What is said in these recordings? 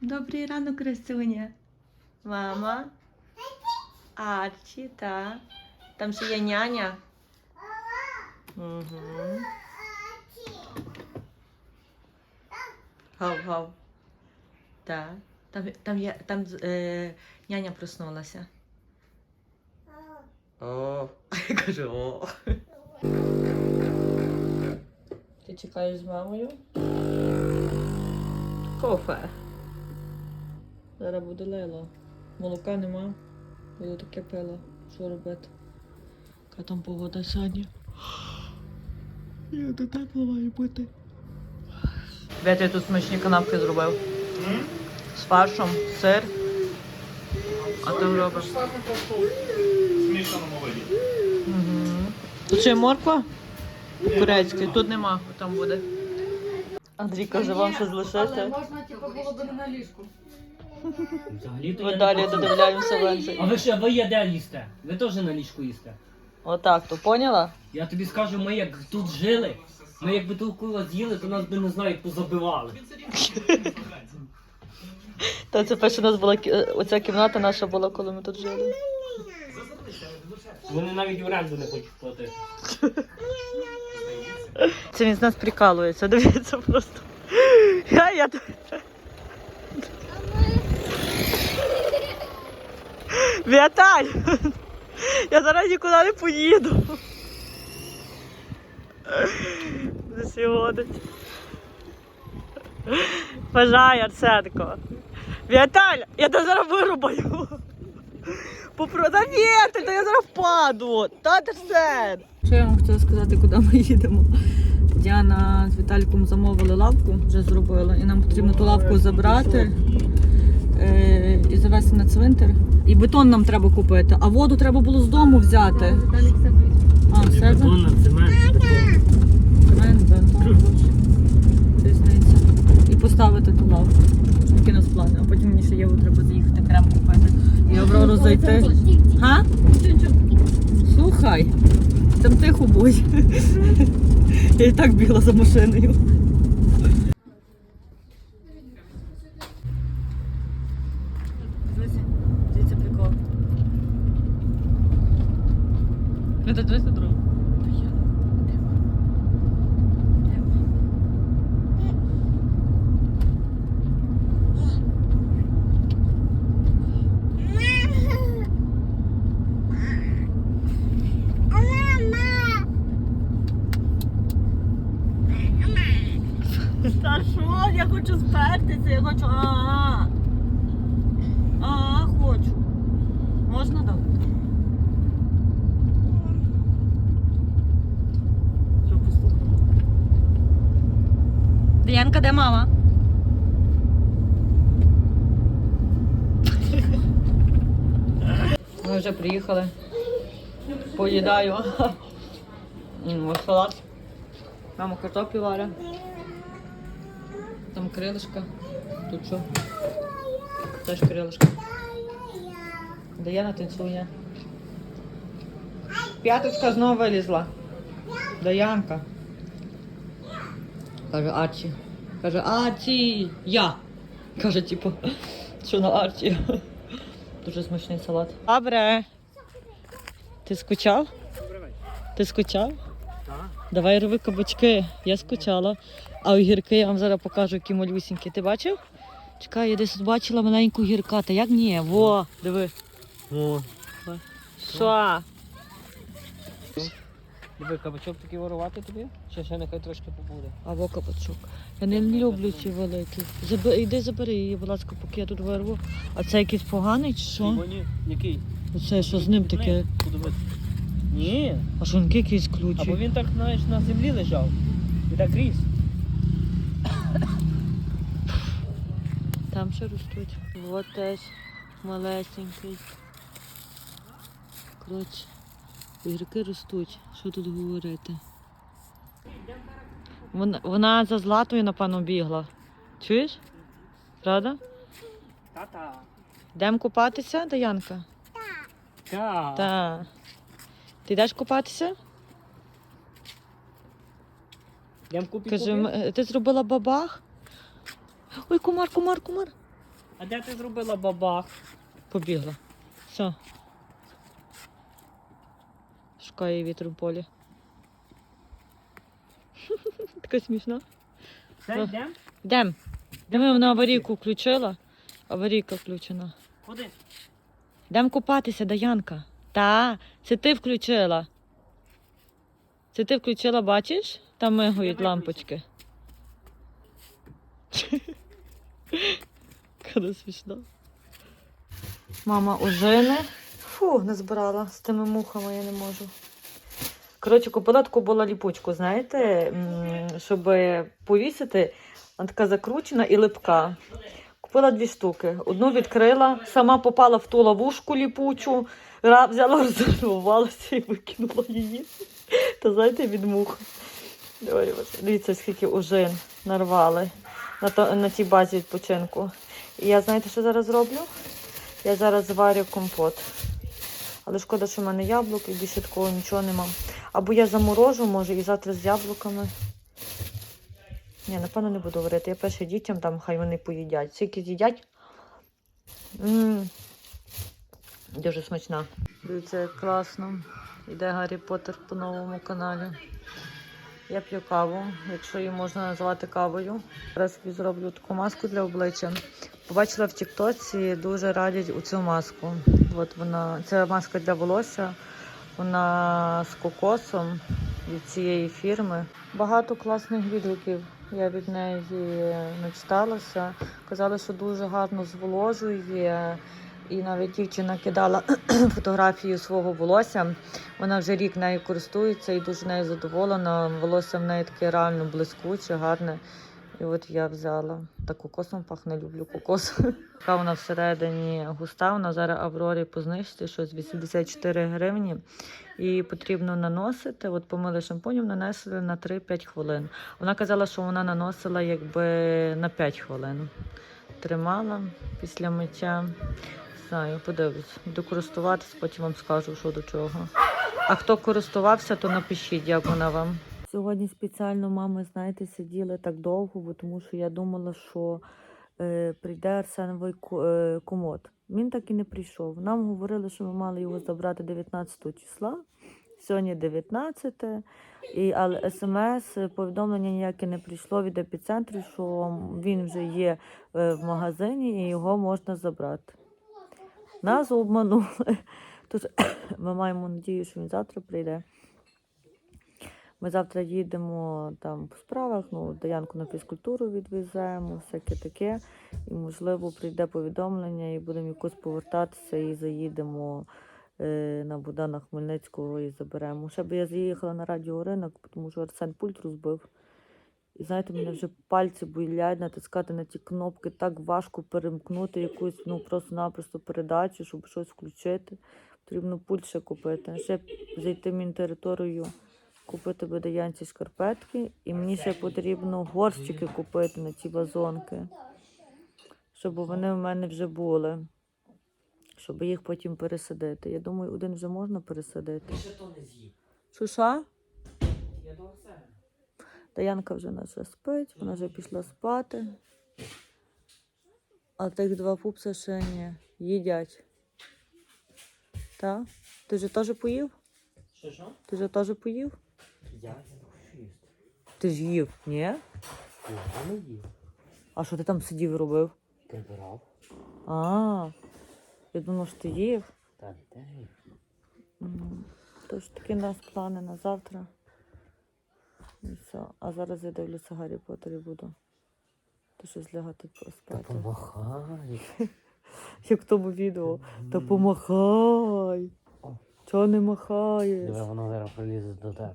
Добрий ранок, красуня. Мама. Арчі, та. Там ще є няня. Угу. Гав, гав. Так. Там, там, є, там е, няня проснулася. О, я кажу, о. Ти чекаєш з мамою? Кофе. Зараз буде лило. Молока нема. Буду таке пила. Що робити? Яка там погода сьогодні? Я до тепло має бути. Бетя я тут смачні канапки зробив. З фаршем, сир. А там робиш. Змішаному виді. Угу. Тут ще морква? Турецька. Тут нема, там буде. Андрій каже, вам щось Але можна, типу, було б не на ліжку. Ми я далі додивляємося венці. А ви що, ви є де їсте? Ви теж на ліжку їсте. Отак, то поняла? Я тобі скажу, ми як тут жили, ми якби толкова з'їли, то нас би не знаю, позабивали. Та це перше у нас була кі- е, оця кімната наша була, коли ми тут жили. Вони навіть оренду не хочуть платити. Це він з нас прикалується, дивіться просто. Я, я... Віталь! Я зараз нікуди не поїду. Десь водить. Бажай, Арсенко. Віталь, я тебе зараз вирубаю. Попро... Та ні, та я зараз впаду. Та Арсен. Що я вам хотіла сказати, куди ми їдемо? Діана з Віталіком замовили лавку, вже зробила, і нам потрібно ту лавку забрати е, і завести на цвинтар. І бетон нам треба купити, а воду треба було з дому взяти. А, в себе? Бетон, цемент, бетон. Цемент, да. Різниця. І поставити ту лавку. Такі у нас плани. А потім мені ще Єву треба заїхати крем купити. Зайти. Га? Слухай, там тихо будь. Я і так бігла за машиною. Дивися, дивіться прикол. Это дивись на другу. Та що? Я хочу спертися, я хочу. А, а, хочу. Можна так? Що послухала? Діянка, де мама? Ми вже приїхали. Поїдаю. Салат. Мама картоплю варить. Там крилишка. Тут що? Теж крилишка. Даяна танцює. П'яточка знову вилізла. Даянка. Каже Арчі. Каже, Арчі, я. Каже, типу, що на Арчі. Дуже смачний салат. Добре. Ти скучав? Ти скучав? Так. Давай роби кабачки. Я скучала. А огірки я вам зараз покажу, які малюсінькі. Ти бачив? Чекай, я десь бачила маленьку гірка. Та як ні? Во, диви. О, Що? диви, кабачок такий ворувати тобі? Ще ще нехай трошки побуде. Або кабачок. Я не люблю ці великі. Заби... Іди забери її, будь ласка, поки я тут вирву. А це якийсь поганий чи що? Ні, який? Оце що з ним таке? Подивитися. Ні. А він якийсь Або він так, знаєш, на землі лежав. І так ріс. Ще ростуть. Вот теж малесенький. Коротше, огірки ростуть. Що тут говорити? Вона, вона за златою, напевно, бігла. Чуєш? Правда? Та-та. Йдемо купатися, Даянка? Та. Так. Ти йдеш купатися? Йдемо купі е, ти зробила бабах? Ой, кумар, кумар, кумар. А де ти зробила бабах? Побігла. Все. Шукає вітру в полі. Така смішна. Все, Ну. йдемо? Йдем. Вона аварійку включила. Аварійка включена. Куди? Йдем купатися, Даянка. Та, це ти включила. Це ти включила, бачиш? Там мигають Я лампочки. Коли смішно. Мама ожини. Фу, не збирала. З тими мухами я не можу. Коротше, купила таку була ліпучку, знаєте, щоб повісити. Вона така закручена і липка. Купила дві штуки. Одну відкрила, сама попала в ту ловушку ліпучу, взяла, розірвалася і викинула її. Та знаєте, від мух. Дивіться, скільки ужин нарвали на, то, на тій базі відпочинку. Я знаєте, що зараз роблю? Я зараз зварю компот. Але шкода, що в мене яблук і більше такого нічого нема. Або я заморожу, може, і завтра з яблуками. Ні, напевно, не буду варити. Я перше дітям там, хай вони поїдять. Скільки з'їдять. Дуже смачна. Дивіться, класно. Іде Гаррі Поттер по новому каналі. Я п'ю каву, якщо її можна назвати кавою. Зараз собі зроблю таку маску для обличчя. Побачила в Тіктоці, дуже радять у цю маску. От вона, це маска для волосся. Вона з кокосом від цієї фірми. Багато класних відгуків. Я від неї начиталася. Казали, що дуже гарно зволожує. І навіть дівчина кидала фотографію свого волосся. Вона вже рік нею користується і дуже нею задоволена. Волосся в неї таке реально блискуче, гарне. І от я взяла. Та кокосом пахне, люблю кокос. Така вона всередині густа, вона зараз Аврорі по знижці, щось 84 гривні. І потрібно наносити. От помили шампунем, нанесли на 3-5 хвилин. Вона казала, що вона наносила якби на 5 хвилин. Тримала після миття. Знаю, подивлюсь. Буду користуватись, потім вам скажу, що до чого. А хто користувався, то напишіть, як вона вам. Сьогодні спеціально мами, знаєте, сиділи так довго, бо тому що я думала, що е, прийде Арсеновий е, комод. Він так і не прийшов. Нам говорили, що ми мали його забрати 19 числа. Сьогодні 19, і, але смс повідомлення ніяке не прийшло від епіцентру, що він вже є е, в магазині і його можна забрати. Нас обманули. Тож ми маємо надію, що він завтра прийде. Ми завтра їдемо там по справах, ну, Даянку на фізкультуру відвеземо, всяке таке. І, можливо, прийде повідомлення і будемо якось повертатися і заїдемо е, на Богдана Хмельницького і заберемо. Ще би я заїхала на радіоринок, тому що Арсен пульт розбив. І знаєте, мене вже пальці болять натискати на ті кнопки, так важко перемкнути якусь ну просто-напросто передачу, щоб щось включити. Потрібно пульт ще купити. Ще зайти в мінтериторію, купити бедаянці шкарпетки. І мені ще потрібно горщики купити на ці вазонки, щоб вони в мене вже були. Щоб їх потім пересадити. Я думаю, один вже можна пересадити. Ти то не з'їв. Що? Я. Таянка вже наша спить, вона вже пішла спати. А тих два пупса ще ні. Їдять. Так? Ти вже теж поїв? Що що? Ти вже теж поїв? Я шість. Ти ж їв, ні? Я не їв. А що ти там сидів і робив? Прибирав. А, я думав, що ти їв. Та де? М, Тож такі у нас плани на завтра. Все. А зараз я дивлюся Гаррі Поттер і буду. То щось лягати Та поспати. помахай. Як в тому відео. Та помахай. Чого не махаєш? Диви, воно зараз прилізе до тебе.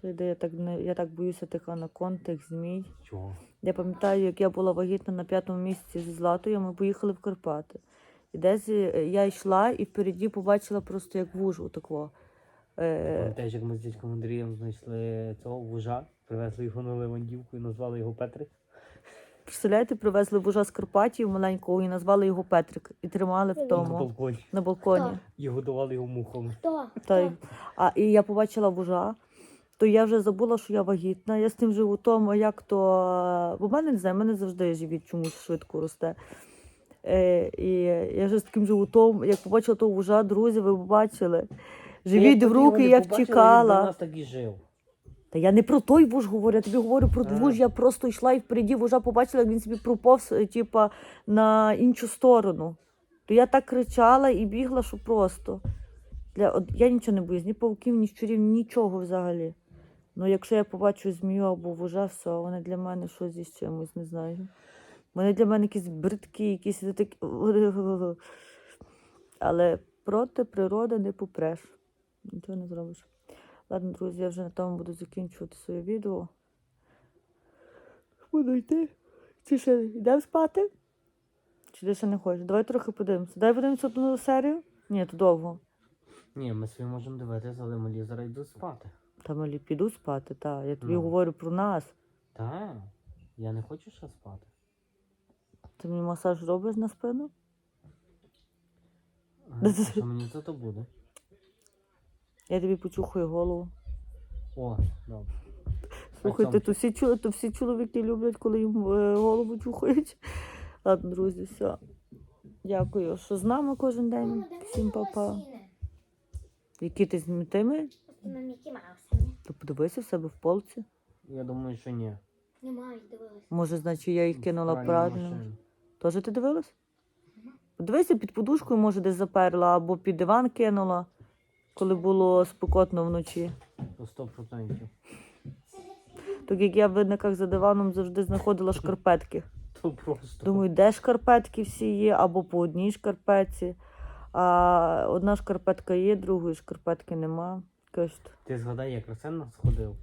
То йде, я так не я так боюся тих анакон, тих змій. Чого? Я пам'ятаю, як я була вагітна на п'ятому місяці зі Златою, ми поїхали в Карпати. І десь е, я йшла і впереді побачила просто як вужу такого. Е, Пам'ятаєш, як ми з дядьком Андрієм знайшли цього вужа, привезли його на Левандівку і назвали його Петрик? представляєте, привезли вужа з Карпатів маленького і назвали його Петрик. І тримали в На тому балконі. на балконі. Хто? І годували його мухами. Хто? Та й- а і я побачила вужа, то я вже забула, що я вагітна. Я з тим животом, а як то. Бо в мене не знаю, в мене завжди живіт чомусь швидко росте. Е, і я вже з таким животом, як побачила того вужа, друзі, ви б бачили. Живіт в руки, як нас так і жив. Та я не про той вуж говорю, я тобі говорю про А. вуж, я просто йшла і впереді вужа побачила, як він собі проповз, е, типа, на іншу сторону. То я так кричала і бігла, що просто. Для, от, я нічого не боюсь, ні павуків, ні щурів, нічого взагалі. Ну, якщо я побачу змію або вужа, все, вони для мене щось зі чимось, не знаю. Вони для мене якісь бридкі, якісь такі. Але проти природи не попреш. Нічого не зробиш. Ладно, друзі, я вже на тому буду закінчувати своє відео. Буду йти. Чи ще йдемо спати? Чи ти ще не хочеш? Давай трохи подивимося. Дай подивимося одну серію? Ні, то довго. Ні, ми собі можемо дивитися, але малі зараз йдуть спати. Та малі піду спати, так. Я тобі Ну. говорю про нас. Так, я не хочу ще спати. Ти мені масаж робиш на спину? А що мені за то буде? Я тобі почухаю голову. О, добре. Слухайте, то всі, то всі чоловіки люблять, коли їм е, голову чухають. Ладно, друзі, все. Дякую, що з нами кожен день. Всім па-па. Які ти змітими? Ми Мікі Маусами. То подивися в себе в полці. Я думаю, що ні. Немає, дивилась. Може, значить, я їх кинула правильно. Тоже ти дивилась? Подивися під подушкою, може, десь заперла, або під диван кинула, коли було спекотно вночі. По 100%. Так як я в видниках за диваном завжди знаходила шкарпетки. То просто. Думаю, де шкарпетки всі є, або по одній шкарпетці. А одна шкарпетка є, другої шкарпетки нема. Кажуть, Ти згадай, як Арсен сходив.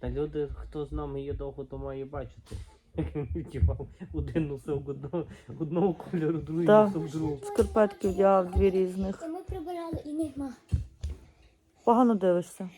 Та люди, хто з нами є довго, то має бачити. Як він вдівав один носив одного, одного кольору, другий Так. носив другого. Скарпетки вдягав дві різних. Ми прибирали і нема. Погано дивишся.